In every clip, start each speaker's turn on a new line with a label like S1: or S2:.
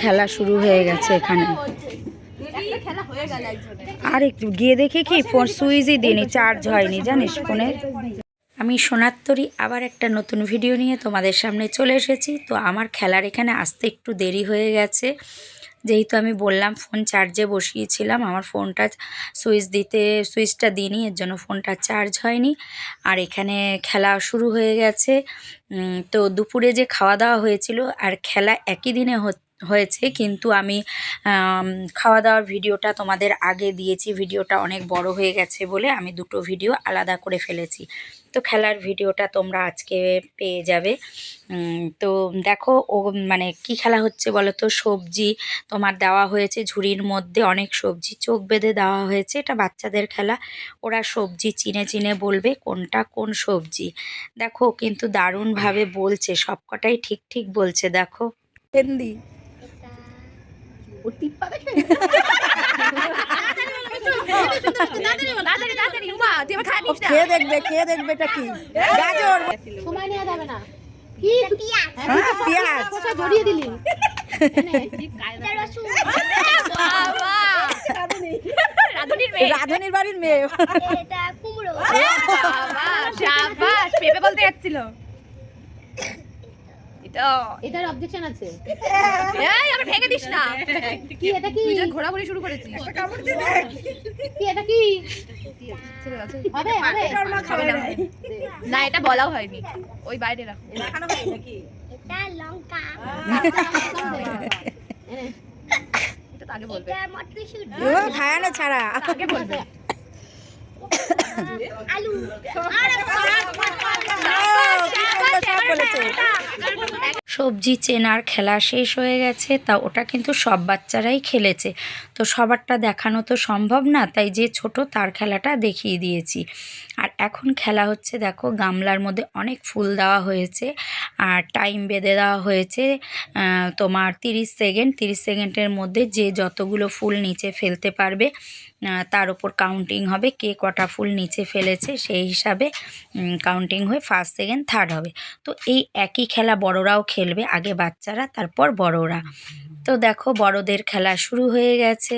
S1: খেলা শুরু হয়ে গেছে এখানে। আর একটু গিয়ে দেখি কি, ফোন সুইচই দিইনি চার্জ হয়নি, জানিস ফোনের আমি সোনাত্তরী, আবার একটা নতুন ভিডিও নিয়ে তোমাদের সামনে চলে এসেছি। তো আমার খেলার এখানে আসতে একটু দেরি হয়ে গেছে। যেহেতু আমি বললাম ফোন চার্জে বসিয়েছিলাম, আমার ফোনটা সুইচ দিতে, সুইচটা দিইনি, এর জন্য ফোনটা চার্জ হয়নি। আর এখানে খেলা শুরু হয়ে গেছে। তো দুপুরে যে খাওয়া দাওয়া হয়েছিল, আর খেলা একই দিনে হচ্ছে। হয়েছে, কিন্তু আমি খাওয়া দাওয়ার ভিডিওটা তোমাদের আগে দিয়েছি। ভিডিওটা অনেক বড় হয়ে গেছে বলে আমি দুটো ভিডিও আলাদা করে ফেলেছি। তো খেলার ভিডিওটা তোমরা আজকে পেয়ে যাবে। তো দেখো, ও মানে কি খেলা হচ্ছে বলো তো সবজি তোমার দেওয়া হয়েছে, ঝুড়ির মধ্যে অনেক সবজি, চোখ বেঁধে দেওয়া হয়েছে। এটা বাচ্চাদের খেলা। ওরা সবজি চিনে চিনে বলবে কোনটা কোন সবজি। দেখো, কিন্তু দারুণভাবে বলছে, সবকটাই ঠিক ঠিক বলছে, দেখো।
S2: হিন্দি। ও খেয়ে দেখবে খেয়ে দেখবে এটা কি গাজর
S3: সময় নেওয়া যাবে না কি
S2: পেঁয়াজ
S3: জড়িয়ে দিলি
S2: রাধুনির বাড়ির মেয়ে
S4: পেঁপে বলতে যাচ্ছিল এটা
S3: এটার অবজেকশন আছে।
S4: এই আমি ভেঙে দিস না।
S3: কি এটা কি?
S4: তুই ঘোরাঘুরি শুরু করেছিস।
S3: কি এটা কি?
S4: না। না এটা বলাও হয়নি। ওই বাইরে রাখো।
S3: এনে,
S4: এটা আগে বলবে।
S2: ও খায় না ছাড়া।
S4: আগে বলবে
S2: ও, কি সুন্দর সব বলেছে
S1: সবজি চেনার খেলা শেষ হয়ে গেছে, তা ওটা কিন্তু সব বাচ্চারাই খেলেছে। তো সবারটা দেখানো তো সম্ভব না, তাই যে ছোট তার খেলাটা দেখিয়ে দিয়েছি। আর এখন খেলা হচ্ছে, দেখো, গামলার মধ্যে অনেক ফুল দেওয়া হয়েছে, আর টাইম বেঁধে দেওয়া হয়েছে তোমার তিরিশ সেকেন্ড, তিরিশ সেকেন্ডের মধ্যে যে যতগুলো ফুল নিচে ফেলতে পারবে তার উপর কাউন্টিং হবে, কে কটা ফুল নিচে ফেলেছে সেই হিসাবে কাউন্টিং হয়ে ফার্স্ট সেকেন্ড থার্ড হবে। তো এই একই খেলা বড়রাও খেলবে, আগে বাচ্চারা, তারপর বড়রা। তো দেখো, বড়দের খেলা শুরু হয়ে গেছে।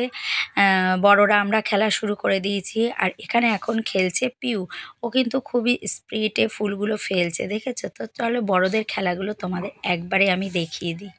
S1: বড়রা আমরা খেলা শুরু করে দিয়েছি, আর এখানে এখন খেলছে পিউ। ও কিন্তু খুবই স্পিডে ফুলগুলো ফেলছে, দেখেছ? তো চলো বড়দের খেলাগুলো তোমাদের একবারে আমি দেখিয়ে দিই।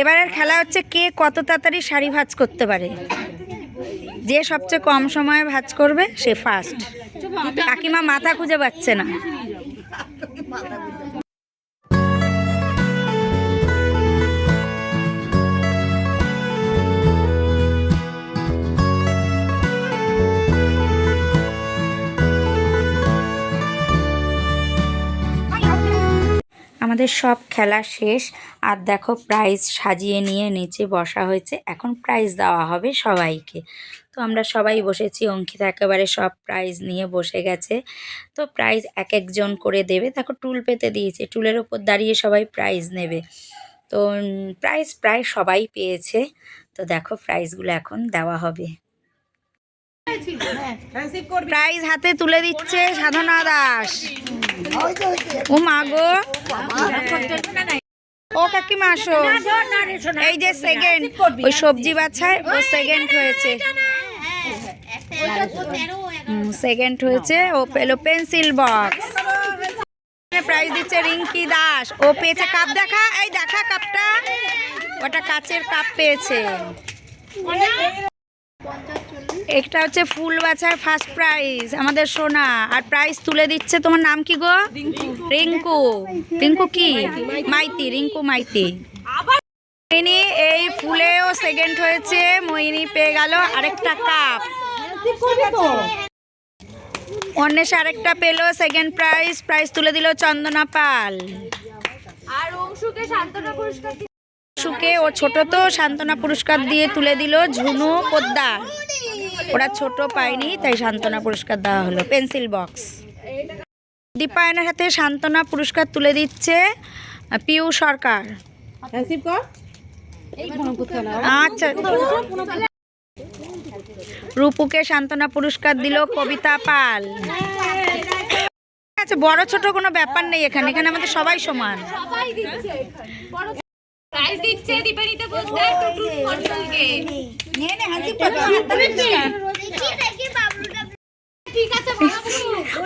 S1: এবারের খেলা হচ্ছে কে কত তাড়াতাড়ি শাড়ি ভাঁজ করতে পারে। যে সবচেয়ে কম সময়ে ভাঁজ করবে সে ফার্স্ট কাকিমা মাথা খুঁজে পাচ্ছে না। আমাদের সব খেলা শেষ। আর দেখো প্রাইজ সাজিয়ে নিয়ে নিচে বসা হয়েছে। এখন প্রাইজ দেওয়া হবে সবাইকে। তো আমরা সবাই বসেছি। অঙ্কিতা একেবারে সব প্রাইজ নিয়ে বসে গেছে। তো প্রাইজ এক একজন করে দেবে। দেখো টুল পেতে দিয়েছে। টুলের ওপর দাঁড়িয়ে সবাই প্রাইজ নেবে। তো প্রাইজ প্রায় সবাই পেয়েছে। তো দেখো প্রাইজগুলো এখন দেওয়া হবে। প্রাইজ হাতে তুলে দিচ্ছে সাধনা দাস। ও মা গো। ও কাকিমা আসো। এই যে সেকেন্ড ওই সবজি বাছায় ও সেকেন্ড হয়েছে। সেকেন্ড হয়েছে ও পেল পেন্সিল বক্স প্রাইজ দিচ্ছে রিঙ্কি দাস। ও পেয়েছে কাপ দেখা এই দেখা কাপটা ওটা কাচের কাপ পেয়েছে। একটা হচ্ছে ফুল বাছার ফার্স্ট প্রাইজ আমাদের সোনা। আর প্রাইজ তুলে দিচ্ছে, তোমার নাম কি গো? রিঙ্কু। রিঙ্কু কি? মাইতি, রিঙ্কু মাইতি। মোহিনী, এই ফুলেও সেকেন্ড হয়েছে, মোহিনী পেয়ে গেল আরেকটা কাপ অন্বেষে আরেকটা পেল সেকেন্ড প্রাইজ প্রাইজ তুলে দিল চন্দনা পাল।
S4: আর অংশুকে সান্ত্বনা পুরস্কার
S1: সুকে ও ছোট তো সান্ত্বনা পুরস্কার দিয়ে তুলে দিল ঝুনু পোদ্দার ওরা ছোট পায়নি তাই সান্ত্বনা পুরস্কার দেওয়া হলো। Pencil box. দীপায়নের হাতে সান্ত্বনা পুরস্কার তুলে দিচ্ছে পিউ সরকার। আচ্ছা। রূপুকে সান্ত্বনা পুরস্কার দিল কবিতা পাল। আচ্ছা বড় ছোট কোনো ব্যাপার নেই এখানে। এখানে আমাদের সবাই সমান।
S4: প্রাইজ দিচ্ছে দীপানিতা পোদ্দার টুটু মণ্ডলকে ঠিক আছে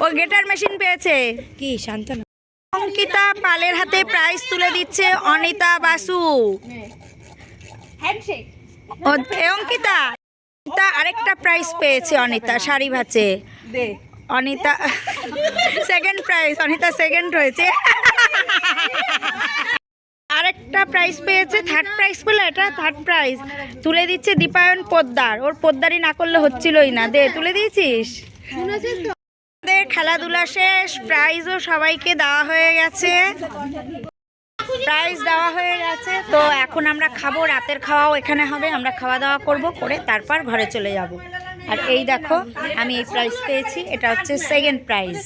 S1: ও গেটার মেশিন পেয়েছে।
S2: কি শান্তনা?
S1: অঙ্কিতা পালের হাতে প্রাইজ তুলে দিচ্ছে অনিতা বাসু।
S4: হ্যান্ডশেক
S1: অঙ্কিতা। অনিতা আরেকটা প্রাইজ পেয়েছে Anita sari ভাচে। Anita second prize Anita second হয়েছে। আরেকটা প্রাইজ পেয়েছে থার্ড প্রাইজ পেলে এটা থার্ড প্রাইজ তুলে দিচ্ছে দীপায়ন পোদ্দার। ওর পোদ্দারি না করলে হচ্ছিলই না। দে, তুলে দিয়েছিস? আমাদের খেলাধুলা শেষ প্রাইজও সবাইকে দেওয়া হয়ে গেছে। প্রাইজ দেওয়া হয়ে গেছে, তো এখন আমরা খাব। রাতের খাওয়াও এখানে হবে, আমরা খাওয়া দাওয়া করব, করে তারপর ঘরে চলে যাব। আর এই দেখো, আমি এই প্রাইজ পেয়েছি, এটা হচ্ছে সেকেন্ড প্রাইজ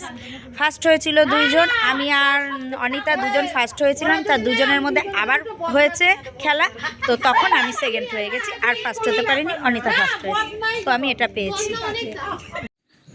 S1: ফার্স্ট হয়েছিল দুইজন, আমি আর অনিতা দুজন ফার্স্ট হয়েছিলাম তার দুজনের মধ্যে আবার হয়েছে খেলা, তো তখন আমি সেকেন্ড হয়ে গেছি, আর ফার্স্ট হতে পারিনি, অনিতা ফার্স্ট হয়েছে। তো আমি এটা পেয়েছি।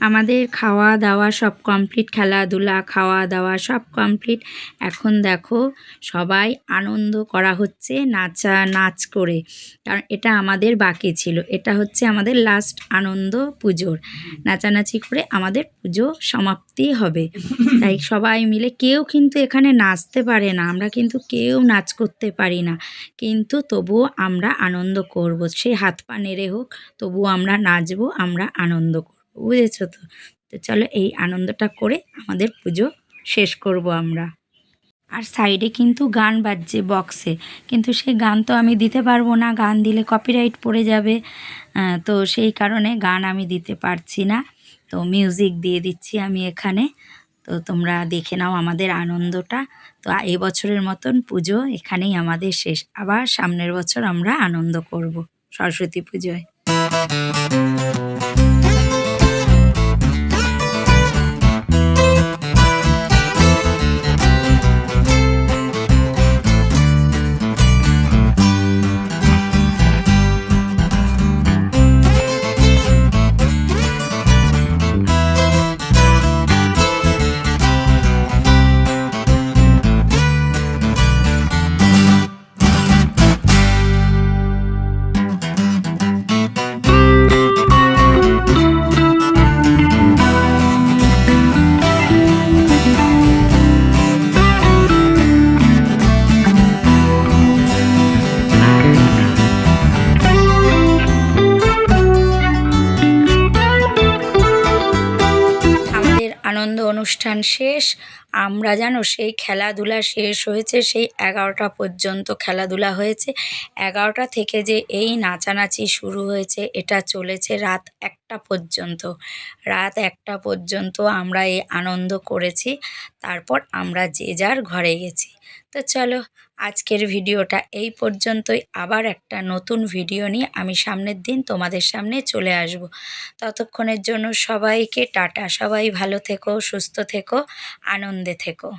S1: আমাদের খাওয়া দাওয়া সব কমপ্লিট খেলাধুলা খাওয়া দাওয়া সব কমপ্লিট এখন দেখো সবাই আনন্দ করা হচ্ছে নাচা, নাচ করে। কারণ এটা আমাদের বাকি ছিল। এটা হচ্ছে আমাদের লাস্ট আনন্দ পুজোর। নাচানাচি করে আমাদের পুজো সমাপ্তি হবে। তাই সবাই মিলে কেউ কিন্তু এখানে নাচতে পারে না। আমরা কিন্তু কেউ নাচ করতে পারি না। কিন্তু তবুও আমরা আনন্দ করব। সেই হাত পা নেড়ে হোক, তবুও আমরা নাচবো, আমরা আনন্দ করব। বুঝেছ তো? তো চলো এই আনন্দটা করে আমাদের পুজো শেষ করব আমরা। আর সাইডে কিন্তু গান বাজছে বক্সে কিন্তু সেই গান তো আমি দিতে পারব না। গান দিলে কপিরাইট পড়ে যাবে। তো সেই কারণে গান আমি দিতে পারছি না। তো মিউজিক দিয়ে দিচ্ছি আমি এখানে। তো তোমরা দেখে নাও আমাদের আনন্দটা। তো এই বছরের মতন পুজো এখানেই আমাদের শেষ। আবার সামনের বছর আমরা আনন্দ করব সরস্বতী পুজোয়। আনন্দ অনুষ্ঠান শেষ। আমরা যেন সেই খেলাধুলা শেষ হয়েছে, সেই এগারোটা পর্যন্ত খেলাধুলা হয়েছে। এগারোটা থেকে যে এই নাচানাচি শুরু হয়েছে, এটা চলেছে রাত একটা পর্যন্ত। রাত একটা পর্যন্ত আমরা এই আনন্দ করেছি, তারপর আমরা যে যার ঘরে গেছি। তো চলো, আজকের ভিডিওটা এই পর্যন্তই। আবার একটা নতুন ভিডিও নিয়ে আমি সামনের দিন তোমাদের সামনে চলে আসব। ততক্ষণের জন্য সবাইকে টাটা, সবাই ভালো থেকো, সুস্থ থেকো আনন্দে থেকো